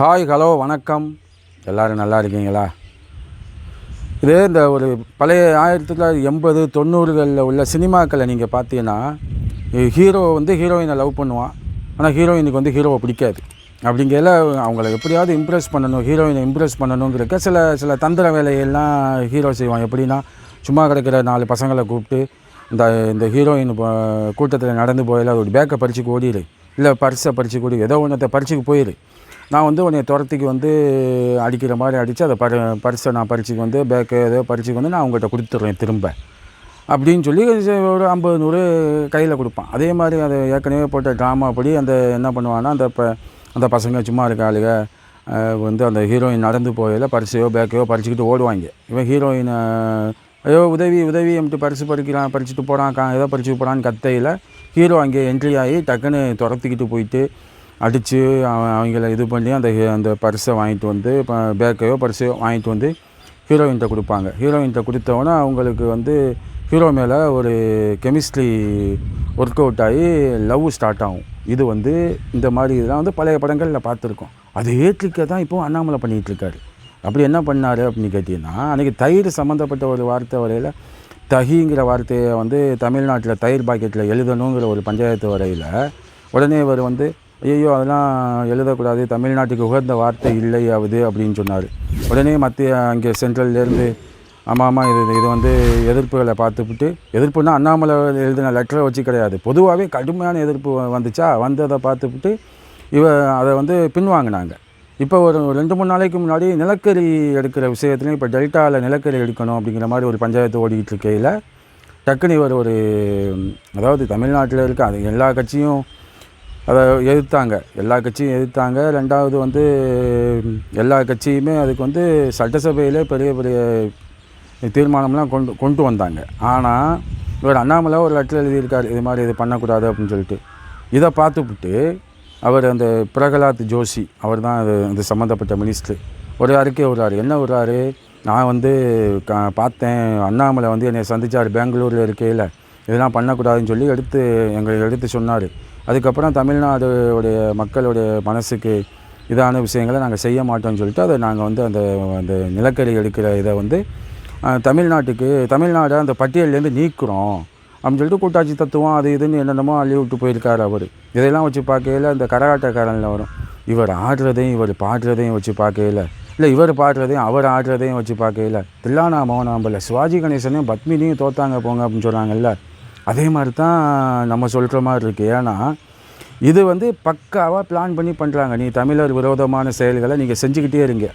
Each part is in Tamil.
ஹாய் ஹலோ வணக்கம். எல்லோரும் நல்லா இருக்கீங்களா? இது இந்த ஒரு பழைய ஆயிரத்தி தொள்ளாயிரத்தி எண்பது தொண்ணூறுகளில் உள்ள சினிமாக்களை நீங்கள் பார்த்தீங்கன்னா ஹீரோ வந்து ஹீரோயினை லவ் பண்ணுவான். ஆனால் ஹீரோயினுக்கு வந்து ஹீரோவை பிடிக்காது. அப்படிங்கையில் அவங்கள எப்படியாவது இம்ப்ரெஸ் பண்ணணும் ஹீரோயினை இம்ப்ரெஸ் பண்ணணுங்கிறக்க சில சில தந்திர வேலையெல்லாம் ஹீரோ செய்வான். எப்படின்னா சும்மா கிடக்கிற நாலு பசங்களை கூப்பிட்டு இந்த இந்த ஹீரோயின் கூட்டத்தில் நடந்து போயில ஒரு பேக்கை பறிச்சுக்கு ஓடிடு இல்லை பர்ஸை பறிச்சு கூடி ஏதோ ஒன்றத்தை பறிச்சுக்கு போயிடு நான் வந்து உன்னை துரத்திக்கு வந்து அடிக்கிற மாதிரி அடித்து அதை பரி பரிசை நான் பறிச்சுக்கு வந்து பேக்கு ஏதோ பறிச்சுக்கு வந்து நான் உங்கள்கிட்ட கொடுத்துட்றேன் திரும்ப. அப்படின்னு சொல்லி ஒரு ஐம்பது நூறு கையில் கொடுப்பான். அதே மாதிரி அதை ஏற்கனவே போட்ட ட்ராமா படி அந்த என்ன பண்ணுவான்னா அந்த ப அந்த பசங்க சும்மா இருக்க ஆளுங்க வந்து அந்த ஹீரோயின் நடந்து போகையில் பரிசையோ பேக்கையோ பறிச்சுக்கிட்டு ஓடுவாங்க. இவன் ஹீரோயினை ஐயோ உதவி உதவி எம்ட்டு பரிசு பறிக்கிறான் பறிச்சுட்டு போகிறான் கா ஏதோ பறிச்சுட்டு போகிறான்னு கத்தையில் ஹீரோ அங்கே என்ட்ரி ஆகி டக்குன்னு துரத்திக்கிட்டு போயிட்டு அடித்து அவங்கள இது பண்ணி அந்த ஹீ- அந்த பர்ஸை வாங்கிட்டு வந்து இப்போ பேக்கையோ பர்ஸையோ வாங்கிட்டு வந்து ஹீரோயின்கிட்ட கொடுப்பாங்க. ஹீரோயின்கிட்ட கொடுத்தவொன்னே அவங்களுக்கு வந்து ஹீரோ மேலே ஒரு கெமிஸ்ட்ரி ஒர்க் அவுட் ஆகி லவ் ஸ்டார்ட் ஆகும். இது வந்து இந்த மாதிரி இதெல்லாம் வந்து பழைய படங்களில் பார்த்துருக்கோம். அதை ஏற்றிக்க தான் இப்போ அண்ணாமலை பண்ணிகிட்டு இருக்காரு. அப்படி என்ன பண்ணார் அப்படின்னு கேட்டிங்கன்னா அன்றைக்கி தயிர் சம்மந்தப்பட்ட ஒரு வார்த்தை வரையில் தகிங்கிற வார்த்தையை வந்து தமிழ்நாட்டில் தயிர் பாக்கெட்டில் எழுதணுங்கிற ஒரு பஞ்சாயத்து வரையில் உடனே இவர் வந்து ஐயோ அதெல்லாம் எழுதக்கூடாது. தமிழ்நாட்டுக்கு உகந்த வார்த்தை இல்லையாவது அப்படின்னு சொன்னார். உடனே மத்திய அங்கே சென்ட்ரல்லேருந்து ஆமாம் ஆமாம் இது இது வந்து எதிர்ப்புகளை பார்த்துவிட்டு எதிர்ப்புனா அண்ணாமலை எழுதின லெட்டரை வச்சு கிடையாது. பொதுவாகவே கடுமையான எதிர்ப்பு வந்துச்சா? வந்ததை பார்த்துவிட்டு இவ அதை வந்து பின்வாங்கினாங்க. இப்போ ஒரு ரெண்டு மூணு நாளைக்கு முன்னாடி நிலக்கரி எடுக்கிற விஷயத்துலையும் இப்போ டெல்டாவில் நிலக்கரி எடுக்கணும் அப்படிங்கிற மாதிரி ஒரு பஞ்சாயத்து ஓடிக்கிட்டு இருக்கையில் டக்குனு இவர் ஒரு அதாவது தமிழ்நாட்டில் இருக்க அது எல்லா கட்சியும் அதை எதிர்த்தாங்க. எல்லா கட்சியும் எதிர்த்தாங்க. ரெண்டாவது வந்து எல்லா கட்சியுமே அதுக்கு வந்து சட்டசபையிலே பெரிய பெரிய தீர்மானம்லாம் கொண்டு கொண்டு வந்தாங்க. ஆனால் இவர் அண்ணாமலை ஒரு லெட்டர் எழுதியிருக்கார். இது மாதிரி இது பண்ணக்கூடாது அப்படின்னு சொல்லிட்டு. இதை பார்த்துவிட்டு அவர் அந்த பிரகலாத் ஜோஷி அவர் தான் அது இது சம்மந்தப்பட்ட மினிஸ்டர். ஒரு அறிக்கை விடுறாரு என்ன விடுறாரு? நான் வந்து க பார்த்தேன். அண்ணாமலை வந்து என்னை சந்திச்சார் பெங்களூரில் இருக்கையில். இதெல்லாம் பண்ணக்கூடாதுன்னு சொல்லி எடுத்து எங்களுக்கு எடுத்து சொன்னார். அதுக்கப்புறம் தமிழ்நாடுடைய மக்களுடைய மனசுக்கு இதான விஷயங்களை நாங்கள் செய்ய மாட்டோம்னு சொல்லிட்டு அதை நாங்கள் வந்து அந்த அந்த நிலக்கரி எடுக்கிற இதை வந்து தமிழ்நாட்டுக்கு தமிழ்நாடை அந்த பட்டியலேருந்து நீக்குறோம் அப்படின்னு சொல்லிட்டு கூட்டாட்சி தத்துவம் அது இதுன்னு என்னென்னமோ அள்ளி விட்டு போயிருக்காரு அவர். இதெல்லாம் வச்சு பார்க்கையில் இந்த கரகாட்டக்காரனில் வரும். இவர் ஆடுறதையும் இவர் பாடுறதையும் வச்சு பார்க்கையில் இல்லை இவர் பாடுறதையும் அவர் ஆடுறதையும் வச்சு பார்க்கையில் தில்லானா மோகனாம்பல சிவாஜி கணேசனையும் பத்மினியும் தோத்தாங்க போங்க அப்படின்னு சொல்கிறாங்கல்ல அதே மாதிரி தான் நம்ம சொல்கிற மாதிரி இருக்குது ஏன்னா இது வந்து பக்காவாக பிளான் பண்ணி பண்ணுறாங்க நீ தமிழர் விரோதமான செயல்களை நீங்கள் செஞ்சுக்கிட்டே இருங்க.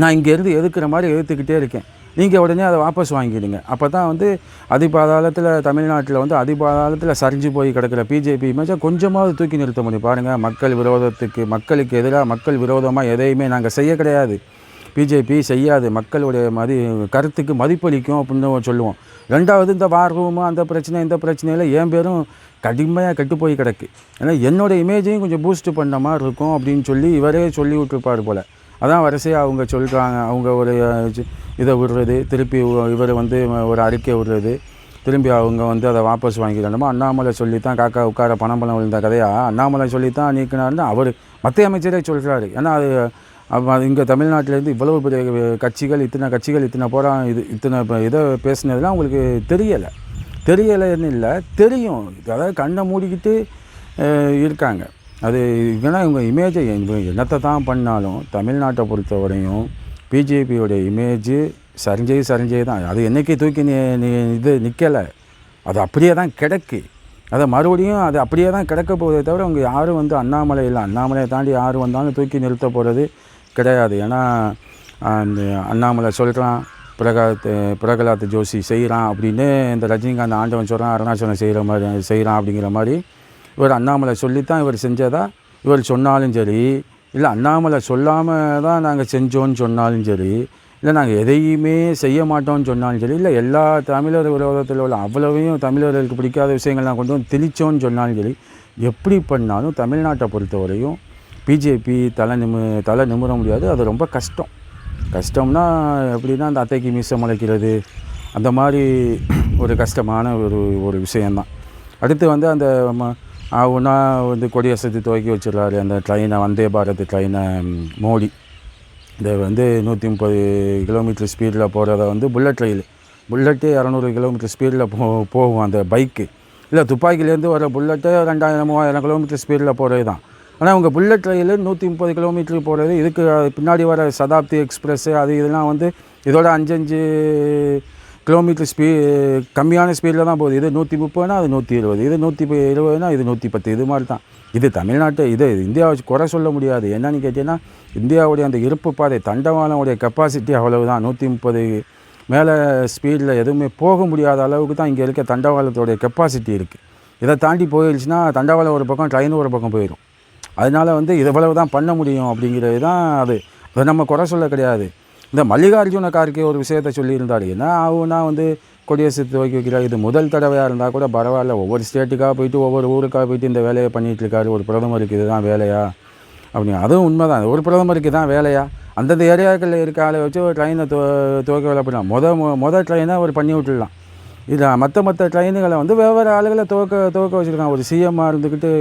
நான் இங்கேருந்து எதுக்குற மாதிரி எதிர்த்துக்கிட்டே இருக்கேன். நீங்கள் உடனே அதை வாபஸ் வாங்கிடுங்க. அப்போ தான் வந்து அதிபாதாளத்தில் தமிழ்நாட்டில் வந்து அதிபாதாளத்தில் சரிஞ்சு போய் கிடக்கிற பிஜேபி இமேஜை கொஞ்சமாவது தூக்கி நிறுத்த முடியும். பாருங்கள் மக்கள் விரோதத்துக்கு மக்களுக்கு எதிராக மக்கள் விரோதமாக எதையுமே நாங்கள் செய்ய கிடையாது. பிஜேபி செய்யாது மக்களுடைய மதி கருத்துக்கு மதிப்பளிக்கும் அப்படின்னு சொல்லுவோம். ரெண்டாவது இந்த வார் ரூமு அந்த பிரச்சனை இந்த பிரச்சனையில் என் பேரும் கடுமையாக கெட்டு போய் கிடக்கு. ஏன்னா என்னோடய இமேஜையும் கொஞ்சம் பூஸ்ட் பண்ண மாதிரி இருக்கும் அப்படின்னு சொல்லி இவரே சொல்லி விட்டுருப்பார் போல். அதான் வரிசையாக அவங்க சொல்கிறாங்க அவங்க ஒரு இதை விடுறது திருப்பி இவர் வந்து ஒரு அறிக்கை விடுறது. திரும்பி அவங்க வந்து அதை வாபஸ் வாங்கிக்கணுமா அண்ணாமலை சொல்லி தான் காக்கா உட்கார பணம் பணம் விழுந்த கதையாக அண்ணாமலை சொல்லி தான் நீக்கினார்னு அவர் மத்திய அமைச்சரே சொல்கிறாரு ஏன்னா அது இங்கே தமிழ்நாட்டிலேருந்து இவ்வளவு பெரிய கட்சிகள் இத்தனை கட்சிகள் இத்தனை போரா இது இத்தனை இப்போ இதை பேசுனதுலாம் உங்களுக்கு தெரியலை. தெரியலைன்னு இல்லை தெரியும். அதாவது கண்ணை மூடிக்கிட்டு இருக்காங்க. அது ஏன்னா இவங்க இமேஜை என்னத்தை தான் பண்ணாலும் தமிழ்நாட்டை பொறுத்தவரையும் பிஜேபியோட இமேஜு சரிஞ்சே சரிஞ்சே தான். அது என்றைக்கு தூக்கி நீ நீ இது நிற்கலை அது அப்படியே தான் கிடக்கு. அதை மறுபடியும் அது அப்படியே தான் கிடக்க போகுதே தவிர அவங்க யாரும் வந்து அண்ணாமலை இல்லை. அண்ணாமலையை தாண்டி யார் வந்தாலும் தூக்கி நிறுத்த போகிறது கிடையாது. ஏன்னா அந்த அண்ணாமலை சொல்கிறான் பிரகலாத் பிரகலாத் ஜோஷி செய்கிறான் அப்படின்னு இந்த ரஜினிகாந்த் ஆண்டவன் சொல்கிறான் அருணாச்சலம் செய்கிற மாதிரி செய்கிறான் அப்படிங்கிற மாதிரி இவர் அண்ணாமலை சொல்லித்தான் இவர் செஞ்சதா? இவர் சொன்னாலும் சரி. இல்லை அண்ணாமலை சொல்லாமல் தான் நாங்கள் செஞ்சோன்னு சொன்னாலும் சரி. இல்லை நாங்கள் எதையுமே செய்ய மாட்டோம்னு சொன்னாலும் சரி. இல்லை எல்லா தமிழர் விரோதத்தில் உள்ள அவ்வளவையும் தமிழர்களுக்கு பிடிக்காத விஷயங்கள் நான் கொண்டு வந்து திணிச்சோன்னு சொன்னாலும் சரி. எப்படி பண்ணாலும் தமிழ்நாட்டை பொறுத்தவரையும் பிஜேபி தலை நிமு தலை நிமிர முடியாது. அது ரொம்ப கஷ்டம். கஷ்டம்னா எப்படின்னா அந்த அத்தைக்கு மீசம் முளைக்கிறது அந்த மாதிரி ஒரு கஷ்டமான ஒரு ஒரு விஷயந்தான் அடுத்து வந்து அந்த ம ஒன்றா வந்து கொடியசத்து துவக்கி வச்சிடறாரு. அந்த ட்ரெயினை வந்தே பாரத் ட்ரெயினை மோடி. இதை வந்து நூற்றி முப்பது கிலோமீட்டர் ஸ்பீடில் போகிறத வந்து புல்லட் ரயில் புல்லட்டு இரநூறு கிலோமீட்டர் ஸ்பீடில் போ போகும் அந்த பைக்கு இல்லை துப்பாக்கிலேருந்து வர புல்லட்டு ரெண்டாயிரம் மூவாயிரம் கிலோமீட்டர் ஸ்பீடில் போகிறது தான் ஆனால் அவங்க புல்லட் ரயில் நூற்றி முப்பது கிலோமீட்டருக்கு போகிறது இதுக்கு பின்னாடி வர சதாப்தி எக்ஸ்பிரஸ்ஸு அது இதெல்லாம் வந்து இதோட அஞ்சஞ்சு கிலோமீட்டர் ஸ்பீ கம்மியான ஸ்பீடில் தான் போகுது. இது நூற்றி முப்பதுனா அது நூற்றி இருபது. இது நூற்றி இருபதுனா இது நூற்றி பத்து. இது மாதிரி தான். இது தமிழ்நாட்டு இது இந்தியாவை குறை சொல்ல முடியாது. என்னன்னு கேட்டிங்கன்னா இந்தியாவுடைய அந்த இருப்பு பாதை தண்டவாளமுடைய கெப்பாசிட்டி அவ்வளவு தான் நூற்றி முப்பது மேலே ஸ்பீடில் எதுவுமே போக முடியாத அளவுக்கு தான் இங்கே இருக்க தண்டவாளத்தோடைய கெப்பாசிட்டி இருக்குது இதை தாண்டி போயிடுச்சுன்னா தண்டவாளம் ஒரு பக்கம் ட்ரெயின் ஒரு பக்கம் போயிடும். அதனால வந்து இவ்வளவு தான் பண்ண முடியும் அப்படிங்கிறது தான் அது. அதை நம்ம குறை சொல்ல கிடையாது. இந்த மல்லிகார்ஜுன கார்கே ஒரு விஷயத்த சொல்லியிருந்தாரு. என்ன ஆகும்னா வந்து கொடியரசு துவக்கி வைக்கிறார் இது முதல் தடவையாக இருந்தால் கூட பரவாயில்ல. ஒவ்வொரு ஸ்டேட்டுக்காக போயிட்டு ஒவ்வொரு ஊருக்காக போயிட்டு இந்த வேலையை பண்ணிகிட்டு இருக்காரு ஒரு பிரதமருக்கு இதுதான் வேலையா? அப்படி அதுவும் உண்மை தான் ஒரு பிரதமருக்கு தான் வேலையா? அந்தந்த ஏரியாக்களில் இருக்க ஆளை வச்சு ஒரு ட்ரெயினை துவ துவக்க வேலை பண்ணலாம். மொதல் மொதல் ட்ரெயினை அவர் பண்ணி விட்டுடலாம். இதில் மற்ற மற்ற ட்ரெயினுகளை வந்து வெவ்வேறு ஆளுகளை துவக்க துவக்க வச்சுருக்காங்க. ஒரு சிஎம்மாக இருந்துக்கிட்டு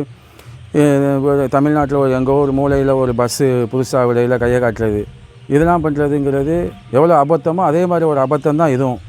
தமிழ்நாட்டில் ஒரு எங்கோ ஒரு மூலையில் ஒரு பஸ்ஸு புதுசாக விடையில் கையை காட்டுறது. இதெல்லாம் பண்ணுறதுங்கிறது எவ்வளோ அபத்தமோ அதே மாதிரி ஒரு அபத்தம் தான் இதுவும்.